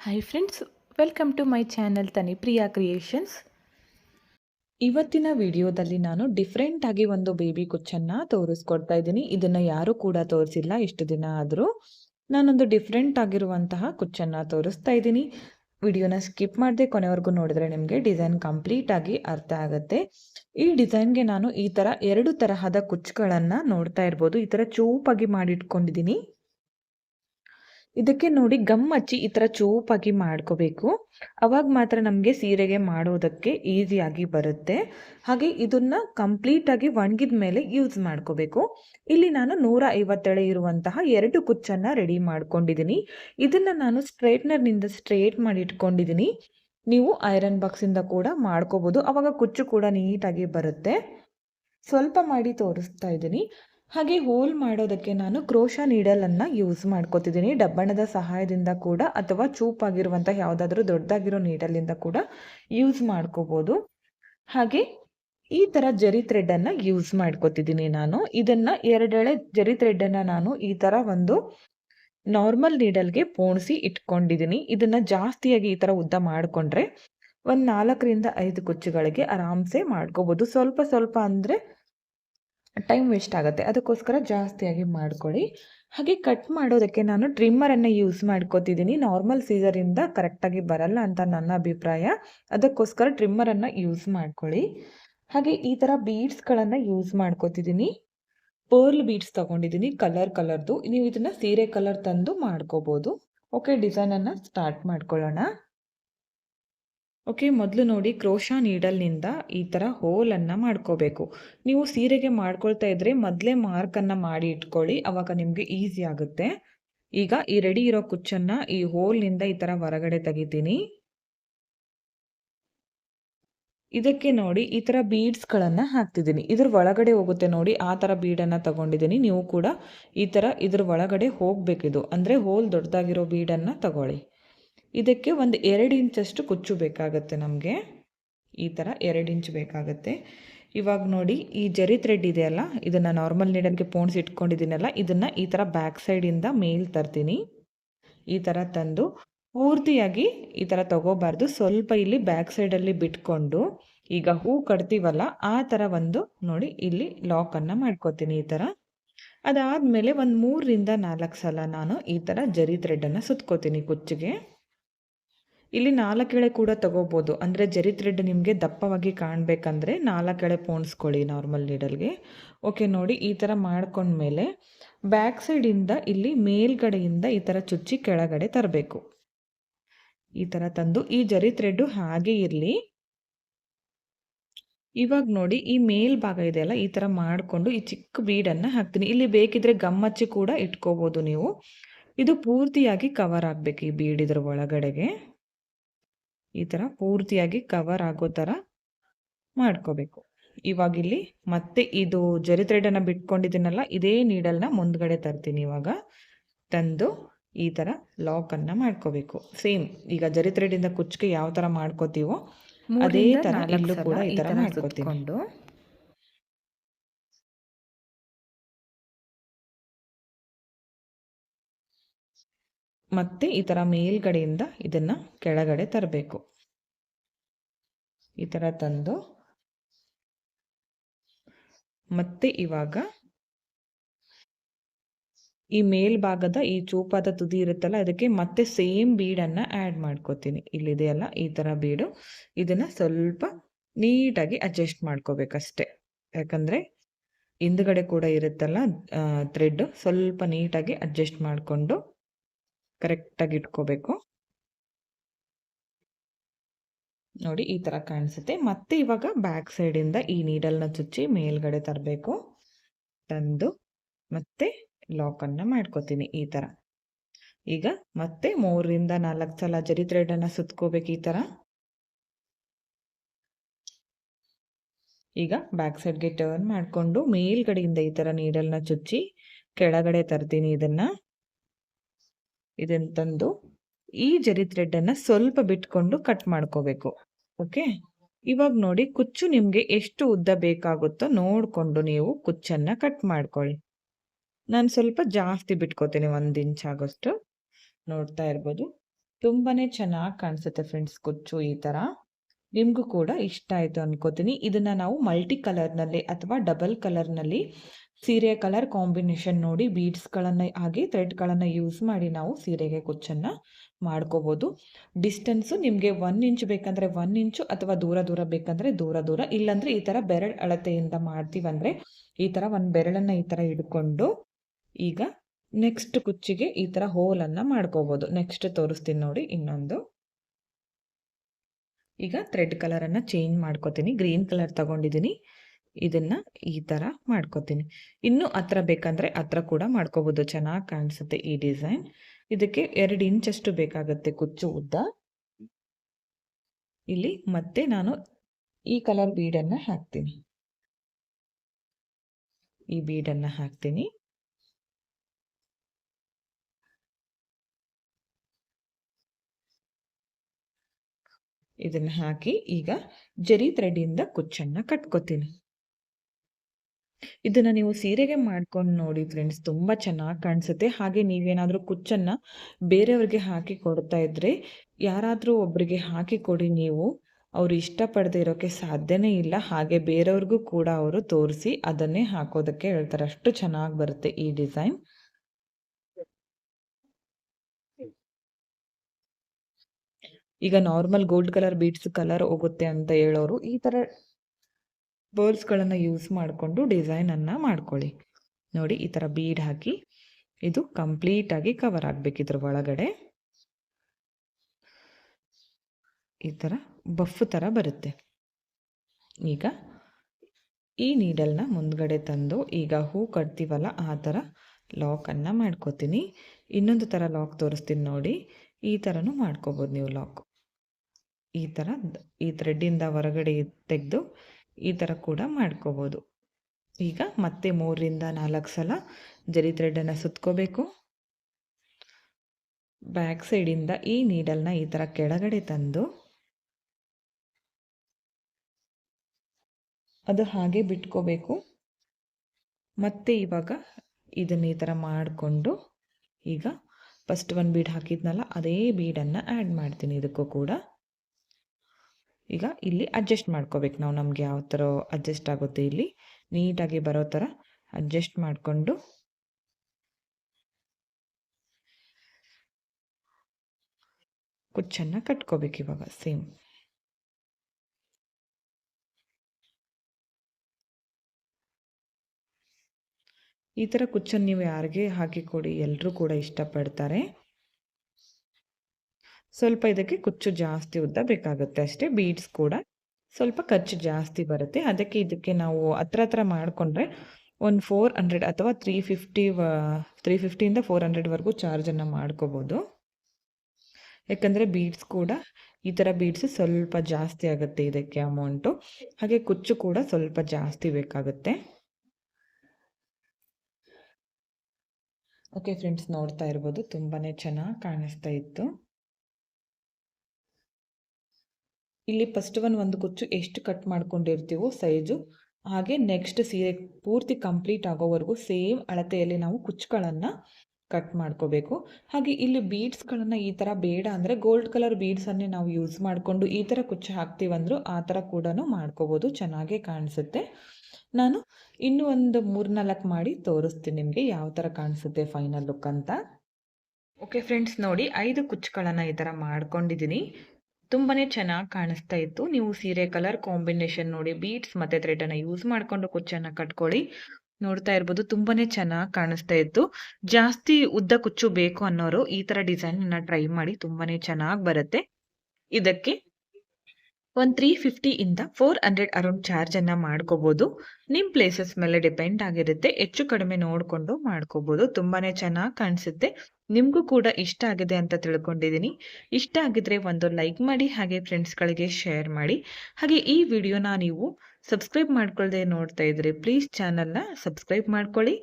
Hi friends welcome to my channel Tani Priya creations ಇವತ್ತಿನ ವಿಡಿಯೋದಲ್ಲಿ ನಾನು ಡಿಫ್ರೆಂಟ್ ಆಗಿ ಒಂದು ಬೇಬಿ ಕುಚ್ಚನ್ನು ತೋರಿಸ್ಕೊಡ್ತಾ ಇದ್ದೀನಿ. ಇದನ್ನು ಯಾರೂ ಕೂಡ ತೋರಿಸಿಲ್ಲ, ಇಷ್ಟು ದಿನ ಆದರೂ. ನಾನೊಂದು ಡಿಫ್ರೆಂಟ್ ಆಗಿರುವಂತಹ ಕುಚ್ಚನ್ನು ತೋರಿಸ್ತಾ ಇದ್ದೀನಿ. ವಿಡಿಯೋನ ಸ್ಕಿಪ್ ಮಾಡದೆ ಕೊನೆವರೆಗೂ ನೋಡಿದ್ರೆ ನಿಮಗೆ ಡಿಸೈನ್ ಕಂಪ್ಲೀಟ್ ಆಗಿ ಅರ್ಥ ಆಗುತ್ತೆ. ಈ ಡಿಸೈನ್ಗೆ ನಾನು ಈ ಥರ ಎರಡು ತರಹದ ಕುಚ್ಚುಗಳನ್ನು ನೋಡ್ತಾ ಇರ್ಬೋದು. ಈ ಥರ ಚೂಪಾಗಿ ಮಾಡಿಟ್ಕೊಂಡಿದ್ದೀನಿ. ಇದಕ್ಕೆ ನೋಡಿ ಗಮ್ ಹಚ್ಚಿ ಈ ಥರ ಚೂಪಾಗಿ ಮಾಡ್ಕೋಬೇಕು. ಅವಾಗ ಮಾತ್ರ ನಮಗೆ ಸೀರೆಗೆ ಮಾಡೋದಕ್ಕೆ ಈಸಿಯಾಗಿ ಬರುತ್ತೆ. ಹಾಗೆ ಇದನ್ನು ಕಂಪ್ಲೀಟಾಗಿ ಒಣಗಿದ ಮೇಲೆ ಯೂಸ್ ಮಾಡ್ಕೋಬೇಕು. ಇಲ್ಲಿ ನಾನು ನೂರ ಐವತ್ತೆಳೆ ಇರುವಂತಹ ಎರಡು ಕುಚ್ಚನ್ನು ರೆಡಿ ಮಾಡ್ಕೊಂಡಿದ್ದೀನಿ ಇದನ್ನು ನಾನು ಸ್ಟ್ರೈಟ್ನರ್ನಿಂದ ಸ್ಟ್ರೇಟ್ ಮಾಡಿ ಇಟ್ಕೊಂಡಿದ್ದೀನಿ ನೀವು ಐರನ್ ಬಾಕ್ಸಿಂದ ಕೂಡ ಮಾಡ್ಕೋಬೋದು. ಅವಾಗ ಕುಚ್ಚು ಕೂಡ ನೀಟಾಗಿ ಬರುತ್ತೆ. ಸ್ವಲ್ಪ ಮಾಡಿ ತೋರಿಸ್ತಾ ಇದ್ದೀನಿ. ಹಾಗೆ ಹೋಲ್ ಮಾಡೋದಕ್ಕೆ ನಾನು ಕ್ರೋಶ ನೀಡಲನ್ನು ಯೂಸ್ ಮಾಡ್ಕೋತಿದ್ದೀನಿ ಡಬ್ಬಣದ ಸಹಾಯದಿಂದ ಕೂಡ ಅಥವಾ ಚೂಪಾಗಿರುವಂಥ ಯಾವುದಾದ್ರೂ ದೊಡ್ಡದಾಗಿರೋ ನೀಡಲಿಂದ ಕೂಡ ಯೂಸ್ ಮಾಡ್ಕೋಬೋದು. ಹಾಗೆ ಈ ಥರ ಜರಿ ಥ್ರೆಡ್ಡನ್ನು ಯೂಸ್ ಮಾಡ್ಕೋತಿದ್ದೀನಿ ನಾನು. ಇದನ್ನು ಎರಡೆಳೆ ಜರಿ ಥ್ರೆಡ್ಡನ್ನು ನಾನು ಈ ಥರ ಒಂದು ನಾರ್ಮಲ್ ನೀಡಲ್ಗೆ ಪೋಣಿಸಿ ಇಟ್ಕೊಂಡಿದ್ದೀನಿ ಇದನ್ನು ಜಾಸ್ತಿಯಾಗಿ ಈ ಥರ ಉದ್ದ ಮಾಡಿಕೊಂಡ್ರೆ ಒಂದು ನಾಲ್ಕರಿಂದ ಐದು ಕುಚ್ಚುಗಳಿಗೆ ಆರಾಮ್ಸೆ ಮಾಡ್ಕೋಬೋದು. ಸ್ವಲ್ಪ ಸ್ವಲ್ಪ ಅಂದರೆ ಟೈಮ್ ವೇಸ್ಟ್ ಆಗುತ್ತೆ. ಅದಕ್ಕೋಸ್ಕರ ಜಾಸ್ತಿಯಾಗಿ ಮಾಡ್ಕೊಳ್ಳಿ. ಹಾಗೆ ಕಟ್ ಮಾಡೋದಕ್ಕೆ ನಾನು ಟ್ರಿಮ್ಮರನ್ನು ಯೂಸ್ ಮಾಡ್ಕೋತಿದ್ದೀನಿ ನಾರ್ಮಲ್ ಸೀಸರಿಂದ ಕರೆಕ್ಟಾಗಿ ಬರಲ್ಲ ಅಂತ ನನ್ನ ಅಭಿಪ್ರಾಯ. ಅದಕ್ಕೋಸ್ಕರ ಟ್ರಿಮ್ಮರನ್ನು ಯೂಸ್ ಮಾಡ್ಕೊಳ್ಳಿ. ಹಾಗೆ ಈ ಥರ ಬೀಡ್ಸ್ಗಳನ್ನು ಯೂಸ್ ಮಾಡ್ಕೋತಿದ್ದೀನಿ ಪರ್ಲ್ ಬೀಡ್ಸ್ ತೊಗೊಂಡಿದ್ದೀನಿ ಕಲರ್ ಕಲರ್ದು ನೀವು ಇದನ್ನು ಸೀರೆ ಕಲರ್ ತಂದು ಮಾಡ್ಕೋಬೋದು. ಓಕೆ ಡಿಸೈನನ್ನು ಸ್ಟಾರ್ಟ್ ಮಾಡ್ಕೊಳ್ಳೋಣ. ಓಕೆ, ಮೊದಲು ನೋಡಿ ಕ್ರೋಶಾ ನೀಡಲ್ನಿಂದ ಈ ಥರ ಹೋಲನ್ನು ಮಾಡ್ಕೋಬೇಕು. ನೀವು ಸೀರೆಗೆ ಮಾಡ್ಕೊಳ್ತಾ ಇದ್ರೆ ಮೊದಲೇ ಮಾರ್ಕನ್ನು ಮಾಡಿ ಇಟ್ಕೊಳ್ಳಿ, ಅವಾಗ ನಿಮಗೆ ಈಸಿ ಆಗುತ್ತೆ. ಈಗ ಈ ರೆಡಿ ಇರೋ ಕುಚ್ಚನ್ನು ಈ ಹೋಲ್ನಿಂದ ಈ ಥರ ಹೊರಗಡೆ ತೆಗಿತೀನಿ. ಇದಕ್ಕೆ ನೋಡಿ ಈ ಥರ ಬೀಡ್ಸ್ಗಳನ್ನು ಹಾಕ್ತಿದ್ದೀನಿ. ಇದ್ರ ಒಳಗಡೆ ಹೋಗುತ್ತೆ ನೋಡಿ, ಆ ಥರ ಬೀಡನ್ನು ತಗೊಂಡಿದ್ದೀನಿ. ನೀವು ಕೂಡ ಈ ಥರ ಇದ್ರ ಒಳಗಡೆ ಹೋಗಬೇಕಿದು. ಅಂದರೆ ಹೋಲ್ ದೊಡ್ಡದಾಗಿರೋ ಬೀಡನ್ನು ತಗೊಳ್ಳಿ. ಇದಕ್ಕೆ ಒಂದು ಎರಡು ಇಂಚಷ್ಟು ಕುಚ್ಚು ಬೇಕಾಗುತ್ತೆ ನಮಗೆ. ಈ ಥರ ಎರಡು ಇಂಚ್ ಬೇಕಾಗುತ್ತೆ. ಇವಾಗ ನೋಡಿ, ಈ ಜರಿ ಥ್ರೆಡ್ ಇದೆಯಲ್ಲ ಇದನ್ನು ನಾರ್ಮಲ್ ನೀಡಲ್ಗೆ ಪೋಣ್ಸ್ ಇಟ್ಕೊಂಡಿದ್ದೀನಲ್ಲ, ಇದನ್ನು ಈ ಥರ ಬ್ಯಾಕ್ ಸೈಡಿಂದ ಮೇಲ್ ತರ್ತೀನಿ. ಈ ಥರ ತಂದು ಪೂರ್ತಿಯಾಗಿ ಈ ಥರ ತಗೋಬಾರ್ದು. ಸ್ವಲ್ಪ ಇಲ್ಲಿ ಬ್ಯಾಕ್ ಸೈಡಲ್ಲಿ ಬಿಟ್ಕೊಂಡು, ಈಗ ಹೂ ಕಟ್ತೀವಲ್ಲ, ಆ ಥರ ಒಂದು ನೋಡಿ ಇಲ್ಲಿ ಲಾಕನ್ನು ಮಾಡ್ಕೋತೀನಿ ಈ ಥರ ಅದಾದಮೇಲೆ ಒಂದು ಮೂರರಿಂದ ನಾಲ್ಕು ಸಲ ನಾನು ಈ ಥರ ಜರಿ ಥ್ರೆಡನ್ನು ಸುತ್ಕೋತೀನಿ ಕುಚ್ಚಿಗೆ. ಇಲ್ಲಿ ನಾಲ್ಕೆಳೆ ಕೂಡ ತಗೋಬೋದು. ಅಂದರೆ ಜರಿ ಥ್ರೆಡ್ ನಿಮಗೆ ದಪ್ಪವಾಗಿ ಕಾಣಬೇಕಂದ್ರೆ ನಾಲ್ಕೆಳೆ ಪೋಣಿಸ್ಕೊಳ್ಳಿ ನಾರ್ಮಲ್ ನೀಡಲ್ಗೆ. ಓಕೆ, ನೋಡಿ ಈ ಥರ ಮಾಡ್ಕೊಂಡ್ಮೇಲೆ ಬ್ಯಾಕ್ ಸೈಡಿಂದ ಇಲ್ಲಿ ಮೇಲ್ಗಡೆಯಿಂದ ಈ ಥರ ಚುಚ್ಚಿ ಕೆಳಗಡೆ ತರಬೇಕು. ಈ ಥರ ತಂದು ಈ ಜರಿ ಥ್ರೆಡ್ಡು ಹಾಗೆ ಇರಲಿ. ಇವಾಗ ನೋಡಿ ಈ ಮೇಲ್ ಭಾಗ ಇದೆಯಲ್ಲ ಈ ಥರ ಮಾಡಿಕೊಂಡು ಈ ಚಿಕ್ಕ ಬೀಡನ್ನು ಹಾಕ್ತೀನಿ. ಇಲ್ಲಿ ಬೇಕಿದ್ರೆ ಗಮ್ಮಚ್ಚಿ ಕೂಡ ಇಟ್ಕೋಬೋದು ನೀವು. ಇದು ಪೂರ್ತಿಯಾಗಿ ಕವರ್ ಆಗಬೇಕು ಈ ಬೀಡಿದ್ರ ಒಳಗಡೆಗೆ. ಈ ಥರ ಪೂರ್ತಿಯಾಗಿ ಕವರ್ ಆಗೋ ಥರ ಮಾಡ್ಕೋಬೇಕು. ಇವಾಗಿಲ್ಲಿ ಮತ್ತೆ ಇದು ಜರಿ ಥ್ರೆಡನ್ನು ಬಿಟ್ಕೊಂಡಿದ್ದೀನಲ್ಲ ಇದೇ ನೀಡಲ್ನ ಮುಂದ್ಗಡೆ ತರ್ತೀನಿ ಇವಾಗ. ತಂದು ಈ ಥರ ಲಾಕನ್ನು ಮಾಡ್ಕೋಬೇಕು. ಸೇಮ್ ಈಗ ಜರಿ ಥ್ರೆಡಿಂದ ಕುಚ್ಚಿಗೆ ಯಾವ ಥರ ಮಾಡ್ಕೋತೀವೋ ಅದೇ ಥರ ಇಲ್ಲೂ ಕೂಡ ಈ ಥರ ಮಾಡ್ಕೋತೀನಿ. ಮತ್ತೆ ಈ ಥರ ಮೇಲ್ಗಡೆಯಿಂದ ಇದನ್ನು ಕೆಳಗಡೆ ತರಬೇಕು. ಈ ಥರ ತಂದು ಮತ್ತೆ ಇವಾಗ ಈ ಮೇಲ್ಭಾಗದ ಈ ಚೂಪಾದ ತುದಿ ಇರುತ್ತಲ್ಲ, ಅದಕ್ಕೆ ಮತ್ತೆ ಸೇಮ್ ಬೀಡನ್ನು ಆ್ಯಡ್ ಮಾಡ್ಕೋತೀನಿ. ಇಲ್ಲಿದೆಯಲ್ಲ ಈ ಥರ ಬೀಡು. ಇದನ್ನು ಸ್ವಲ್ಪ ನೀಟಾಗಿ ಅಡ್ಜಸ್ಟ್ ಮಾಡ್ಕೋಬೇಕಷ್ಟೆ. ಯಾಕಂದರೆ ಹಿಂದ್ಗಡೆ ಕೂಡ ಇರುತ್ತಲ್ಲ ಥ್ರೆಡ್ ಸ್ವಲ್ಪ ನೀಟಾಗಿ ಅಡ್ಜಸ್ಟ್ ಮಾಡಿಕೊಂಡು ಕರೆಕ್ಟಾಗಿ ಇಟ್ಕೋಬೇಕು. ನೋಡಿ, ಈ ಥರ ಕಾಣಿಸುತ್ತೆ. ಮತ್ತೆ ಇವಾಗ ಬ್ಯಾಕ್ ಸೈಡಿಂದ ಈ ನೀಡಲ್ನ ಚುಚ್ಚಿ ಮೇಲ್ಗಡೆ ತರಬೇಕು. ತಂದು ಮತ್ತೆ ಲಾಕನ್ನು ಮಾಡ್ಕೋತೀನಿ ಈ ಥರ. ಈಗ ಮತ್ತೆ ಮೂರರಿಂದ ನಾಲ್ಕು ಸಲ ಜರಿ ಥ್ರೆಡನ್ನು ಸುತ್ಕೋಬೇಕು ಈ ಥರ. ಈಗ ಬ್ಯಾಕ್ ಸೈಡ್ಗೆ ಟರ್ನ್ ಮಾಡಿಕೊಂಡು ಮೇಲ್ಗಡೆಯಿಂದ ಈ ಥರ ನೀಡಲ್ನ ಚುಚ್ಚಿ ಕೆಳಗಡೆ ತರ್ತೀನಿ ಇದನ್ನು. ಇದನ್ನು ತಂದು ಈ ಜರಿ ಥ್ರೆಡ್ಡನ್ನು ಸ್ವಲ್ಪ ಬಿಟ್ಕೊಂಡು ಕಟ್ ಮಾಡ್ಕೋಬೇಕು. ಓಕೆ ಇವಾಗ ನೋಡಿ ಕುಚ್ಚು ನಿಮಗೆ ಎಷ್ಟು ಉದ್ದ ಬೇಕಾಗುತ್ತೋ ನೋಡಿಕೊಂಡು ನೀವು ಕುಚ್ಚನ್ನು ಕಟ್ ಮಾಡ್ಕೊಳ್ಳಿ. ನಾನು ಸ್ವಲ್ಪ ಜಾಸ್ತಿ ಬಿಟ್ಕೋತೀನಿ ಒಂದು ಇಂಚ್ ಆಗೋಷ್ಟು. ನೋಡ್ತಾ ಇರ್ಬೋದು. ತುಂಬಾ ಚೆನ್ನಾಗಿ ಕಾಣಿಸುತ್ತೆ ಫ್ರೆಂಡ್ಸ್ ಕುಚ್ಚು ಈ ಥರ ನಿಮಗೂ ಕೂಡ ಇಷ್ಟ ಆಯಿತು ಅನ್ಕೋತೀನಿ. ಇದನ್ನು ನಾವು ಮಲ್ಟಿ ಕಲರ್ನಲ್ಲಿ ಅಥವಾ ಡಬಲ್ ಕಲರ್ನಲ್ಲಿ ಸೀರೆಯ ಕಲರ್ ಕಾಂಬಿನೇಷನ್ ನೋಡಿ ಬೀಡ್ಸ್ಗಳನ್ನು ಹಾಗೆ ಥ್ರೆಡ್ಗಳನ್ನು ಯೂಸ್ ಮಾಡಿ ನಾವು ಸೀರೆಗೆ ಕುಚ್ಚನ್ನು ಮಾಡ್ಕೋಬೋದು. ಡಿಸ್ಟೆನ್ಸು ನಿಮಗೆ ಒನ್ ಇಂಚ್ ಬೇಕಂದರೆ ಒನ್ ಇಂಚು ಅಥವಾ ದೂರ ದೂರ ಬೇಕಂದರೆ ದೂರ ದೂರ, ಇಲ್ಲಾಂದರೆ ಈ ಥರ ಬೆರಳು ಅಳತೆಯಿಂದ ಮಾಡ್ತೀವಂದರೆ ಈ ಥರ ಒಂದು ಬೆರಳನ್ನು ಈ ಥರ ಹಿಡ್ಕೊಂಡು ಈಗ ನೆಕ್ಸ್ಟ್ ಕುಚ್ಚಿಗೆ ಈ ಥರ ಹೋಲನ್ನು ಮಾಡ್ಕೋಬೋದು. ನೆಕ್ಸ್ಟ್ ತೋರಿಸ್ತೀನಿ ನೋಡಿ ಇನ್ನೊಂದು. ಈಗ ಥ್ರೆಡ್ ಕಲರನ್ನು ಚೇಂಜ್ ಮಾಡ್ಕೋತೀನಿ. ಗ್ರೀನ್ ಕಲರ್ ತಗೊಂಡಿದ್ದೀನಿ ಇದನ್ನ ಈ ಥರ ಮಾಡ್ಕೋತೀನಿ. ಇನ್ನು ಹತ್ರ ಬೇಕಂದರೆ ಹತ್ರ ಕೂಡ ಮಾಡ್ಕೋಬೋದು. ಚೆನ್ನಾಗಿ ಕಾಣಿಸುತ್ತೆ ಈ ಡಿಸೈನ್. ಇದಕ್ಕೆ ಎರಡು ಇಂಚಷ್ಟು ಬೇಕಾಗುತ್ತೆ ಕುಚ್ಚು ಉದ್ದ. ಇಲ್ಲಿ ಮತ್ತೆ ನಾನು ಈ ಕಲರ್ ಬೀಡನ್ನು ಹಾಕ್ತೀನಿ. ಈ ಬೀಡನ್ನು ಹಾಕ್ತೀನಿ. ಇದನ್ನ ಹಾಕಿ ಈಗ ಜರಿ ಥ್ರೆಡ್ಡಿಂದ ಕುಚ್ಚನ್ನು ಕಟ್ಕೋತೀನಿ. ಇದನ್ನ ನೀವು ಸೀರೆಗೆ ಮಾಡ್ಕೊಂಡು ನೋಡಿ ಫ್ರೆಂಡ್ಸ್ ತುಂಬ ಚೆನ್ನಾಗಿ ಕಾಣಿಸುತ್ತೆ. ಹಾಗೆ ನೀವೇನಾದರೂ ಕುಚ್ಚನ್ನು ಬೇರೆಯವ್ರಿಗೆ ಹಾಕಿ ಕೊಡ್ತಾ ಇದ್ರೆ, ಯಾರಾದರೂ ಒಬ್ಬರಿಗೆ ಹಾಕಿ ಕೊಡಿ ನೀವು. ಅವರು ಇಷ್ಟಪಡದೆ ಇರೋಕ್ಕೆ ಸಾಧ್ಯನೇ ಇಲ್ಲ. ಹಾಗೆ ಬೇರೆಯವ್ರಿಗೂ ಕೂಡ ಅವರು ತೋರಿಸಿ ಅದನ್ನೇ ಹಾಕೋದಕ್ಕೆ ಹೇಳ್ತಾರೆ. ಅಷ್ಟು ಚೆನ್ನಾಗಿ ಬರುತ್ತೆ ಈ ಡಿಸೈನ್. ಈಗ normal gold colour beads colour ಹೋಗುತ್ತೆ ಅಂತ ಹೇಳೋರು, ಈ ಥರ ಗಳನ್ನ ಯೂಸ್ ಮಾಡಿಕೊಂಡು ಡಿಸೈನನ್ನು ಮಾಡ್ಕೊಳ್ಳಿ. ನೋಡಿ, ಈ ಥರ ಬೀಡ್ ಹಾಕಿ ಇದು ಕಂಪ್ಲೀಟಾಗಿ ಕವರ್ ಆಗಬೇಕು ಇದ್ರ ಒಳಗಡೆ. ಈ ಥರ ಬಫ್ ಥರ ಬರುತ್ತೆ. ಈಗ ಈ ನೀಡಲ್ನ ಮುಂದ್ಗಡೆ ತಂದು ಈಗ ಹೂ ಕಟ್ತೀವಲ್ಲ, ಆ ಥರ ಲಾಕನ್ನು ಮಾಡ್ಕೋತೀನಿ. ಇನ್ನೊಂದು ಥರ ಲಾಕ್ ತೋರಿಸ್ತೀನಿ ನೋಡಿ, ಈ ಥರನೂ ಮಾಡ್ಕೋಬೋದು ನೀವು ಲಾಕ್. ಈ ಥರ ಈ ಥ್ರೆಡ್ಡಿಂದ ಹೊರಗಡೆ ತೆಗೆದು ಈ ಥರ ಕೂಡ ಮಾಡ್ಕೋಬೋದು. ಈಗ ಮತ್ತೆ ಮೂರರಿಂದ ನಾಲ್ಕು ಸಲ ಜರಿ ಥ್ರೆಡನ್ನು ಸುತ್ಕೋಬೇಕು. ಬ್ಯಾಕ್ ಸೈಡಿಂದ ಈ ನೀಡಲ್ನ ಈ ಥರ ಕೆಳಗಡೆ ತಂದು ಅದು ಹಾಗೆ ಬಿಟ್ಕೋಬೇಕು. ಮತ್ತೆ ಇವಾಗ ಇದನ್ನು ಈ ಥರ ಮಾಡಿಕೊಂಡು ಈಗ ಫಸ್ಟ್ ಒಂದು ಬೀಡ್ ಹಾಕಿದ್ನಲ್ಲ, ಅದೇ ಬೀಡನ್ನು ಆ್ಯಡ್ ಮಾಡ್ತೀನಿ ಇದಕ್ಕೂ ಕೂಡ. ಈಗ ಇಲ್ಲಿ ಅಡ್ಜಸ್ಟ್ ಮಾಡ್ಕೋಬೇಕು. ನಾವು ನಮಗೆ ಯಾವ ಥರ ಅಡ್ಜಸ್ಟ್ ಆಗುತ್ತೆ ಇಲ್ಲಿ? ನೀಟಾಗಿ ಬರೋ ಥರ ಅಡ್ಜಸ್ಟ್ ಮಾಡಿಕೊಂಡು ಕುಚ್ಚನ್ನು ಕಟ್ಕೋಬೇಕು ಇವಾಗ ಸೇಮ್ ಈ ಥರ ಕುಚ್ಚನ್ನು ನೀವು ಯಾರಿಗೆ ಹಾಕಿ ಕೊಡಿ ಎಲ್ಲರೂ ಕೂಡ ಇಷ್ಟಪಡ್ತಾರೆ. ಸ್ವಲ್ಪ ಇದಕ್ಕೆ ಕುಚ್ಚು ಜಾಸ್ತಿ ಉದ್ದ ಬೇಕಾಗುತ್ತೆ ಅಷ್ಟೇ ಬೀಡ್ಸ್ ಕೂಡ. ಸ್ವಲ್ಪ ಖರ್ಚು ಜಾಸ್ತಿ ಬರುತ್ತೆ. ಅದಕ್ಕೆ ಇದಕ್ಕೆ ನಾವು ಹತ್ರ ಹತ್ರ ಮಾಡಿಕೊಂಡ್ರೆ ಒಂದು ಫೋರ್ ಹಂಡ್ರೆಡ್ ಅಥವಾ ತ್ರೀ ಫಿಫ್ಟಿ ತ್ರೀ ಫಿಫ್ಟಿಯಿಂದ ಫೋರ್ ಹಂಡ್ರೆಡ್ವರೆಗೂ ಚಾರ್ಜನ್ನು ಮಾಡ್ಕೋಬೋದು. ಯಾಕಂದರೆ ಬೀಡ್ಸ್ ಕೂಡ, ಈ ಥರ ಬೀಡ್ಸ್ ಸ್ವಲ್ಪ ಜಾಸ್ತಿ ಆಗುತ್ತೆ ಇದಕ್ಕೆ ಅಮೌಂಟು ಹಾಗೆ ಕುಚ್ಚು ಕೂಡ ಸ್ವಲ್ಪ ಜಾಸ್ತಿ ಬೇಕಾಗುತ್ತೆ. ಓಕೆ ಫ್ರೆಂಡ್ಸ್ ನೋಡ್ತಾ ಇರ್ಬೋದು. ತುಂಬಾ ಚೆನ್ನಾಗಿ ಕಾಣಿಸ್ತಾ ಇತ್ತು. ಇಲ್ಲಿ ಫಸ್ಟ್ ಒನ್ ಒಂದು ಕುಚ್ಚು ಎಷ್ಟು ಕಟ್ ಮಾಡ್ಕೊಂಡಿರ್ತೀವೋ ಸೈಜು ಹಾಗೆ ನೆಕ್ಸ್ಟ್ ಸೀರೆ ಪೂರ್ತಿ ಕಂಪ್ಲೀಟ್ ಆಗೋವರೆಗೂ ಸೇಮ್ ಅಳತೆಯಲ್ಲಿ ನಾವು ಕುಚ್ಚುಗಳನ್ನು ಕಟ್ ಮಾಡ್ಕೋಬೇಕು. ಹಾಗೆ ಇಲ್ಲಿ ಬೀಡ್ಸ್ಗಳನ್ನು ಈ ಥರ ಬೇಡ ಅಂದರೆ ಗೋಲ್ಡ್ ಕಲರ್ ಬೀಡ್ಸನ್ನೇ ನಾವು ಯೂಸ್ ಮಾಡಿಕೊಂಡು ಈ ಥರ ಕುಚ್ಚು ಹಾಕ್ತೀವಂದ್ರೂ ಆ ಥರ ಕೂಡ ಮಾಡ್ಕೋಬೋದು, ಚೆನ್ನಾಗೇ ಕಾಣಿಸುತ್ತೆ. ನಾನು ಇನ್ನೂ ಒಂದು ಮೂರ್ನಾಲ್ಕು ಮಾಡಿ ತೋರಿಸ್ತೀನಿ ನಿಮಗೆ ಯಾವ ಥರ ಕಾಣಿಸುತ್ತೆ ಫೈನಲ್ ಲುಕ್ ಅಂತ. ಓಕೆ ಫ್ರೆಂಡ್ಸ್ ನೋಡಿ ಐದು ಕುಚ್ಚುಗಳನ್ನು ಈ ಥರ ಮಾಡ್ಕೊಂಡಿದ್ದೀನಿ. ತುಂಬಾ ಚೆನ್ನಾಗಿ ಕಾಣಿಸ್ತಾ ಇತ್ತು. ನೀವು ಸೀರೆ ಕಲರ್ ಕಾಂಬಿನೇಷನ್ ನೋಡಿ ಬೀಟ್ಸ್ ಮತ್ತು ಥ್ರೆಡನ್ನು ಯೂಸ್ ಮಾಡಿಕೊಂಡು ಕುಚ್ಚನ್ನು ಕಟ್ಕೊಳ್ಳಿ. ನೋಡ್ತಾ ಇರ್ಬೋದು ತುಂಬಾನೇ ಚೆನ್ನಾಗಿ ಕಾಣಿಸ್ತಾ ಇತ್ತು. ಜಾಸ್ತಿ ಉದ್ದ ಕುಚ್ಚು ಬೇಕು ಅನ್ನೋರು ಈ ತರ ಡಿಸೈನ್ ಟ್ರೈ ಮಾಡಿ ತುಂಬಾನೇ ಚೆನ್ನಾಗಿ ಬರುತ್ತೆ. ಇದಕ್ಕೆ ಒಂದು ತ್ರೀ ಫಿಫ್ಟಿ ಇಂದ ಫೋರ್ ಹಂಡ್ರೆಡ್ ಅರೌಂಡ್ ಚಾರ್ಜ್ ಅನ್ನ ಮಾಡ್ಕೋಬಹುದು ನಿಮ್ ಪ್ಲೇಸಸ್ ಮೇಲೆ ಡಿಪೆಂಡ್ ಆಗಿರುತ್ತೆ. ಹೆಚ್ಚು ಕಡಿಮೆ ನೋಡ್ಕೊಂಡು ಮಾಡ್ಕೋಬಹುದು ತುಂಬಾನೇ ಚೆನ್ನಾಗಿ ಕಾಣಿಸುತ್ತೆ. ನಿಮಗೂ ಕೂಡ ಇಷ್ಟ ಆಗಿದೆ ಅಂತ ತಿಳ್ಕೊಂಡಿದ್ದೀನಿ. ಇಷ್ಟ ಆಗಿದ್ರೆ ಒಂದು ಲೈಕ್ ಮಾಡಿ, ಹಾಗೆ ಫ್ರೆಂಡ್ಸ್ಗಳಿಗೆ ಶೇರ್ ಮಾಡಿ. ಹಾಗೆ ಈ ವಿಡಿಯೋನ ನೀವು ಸಬ್ಸ್ಕ್ರೈಬ್ ಮಾಡ್ಕೊಳ್ಳದೆ ನೋಡ್ತಾ ಇದ್ರೆ ಪ್ಲೀಸ್ ಚಾನಲ್ನ ಸಬ್ಸ್ಕ್ರೈಬ್ ಮಾಡ್ಕೊಳ್ಳಿ.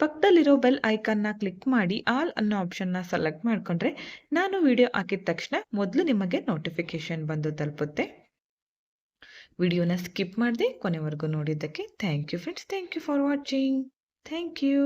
ಪಕ್ಕದಲ್ಲಿರೋ ಬೆಲ್ ಐಕನ್ನ ಕ್ಲಿಕ್ ಮಾಡಿ ಆಲ್ ಅನ್ನೋ ಆಪ್ಷನ್ನ ಸೆಲೆಕ್ಟ್ ಮಾಡ್ಕೊಂಡ್ರೆ ನಾನು ವಿಡಿಯೋ ಹಾಕಿದ ತಕ್ಷಣ ಮೊದಲು ನಿಮಗೆ ನೋಟಿಫಿಕೇಶನ್ ಬಂದು ತಲುಪುತ್ತೆ. ವಿಡಿಯೋನ ಸ್ಕಿಪ್ ಮಾಡದೆ ಕೊನೆವರೆಗೂ ನೋಡಿದ್ದಕ್ಕೆ thank you friends thank you for watching thank you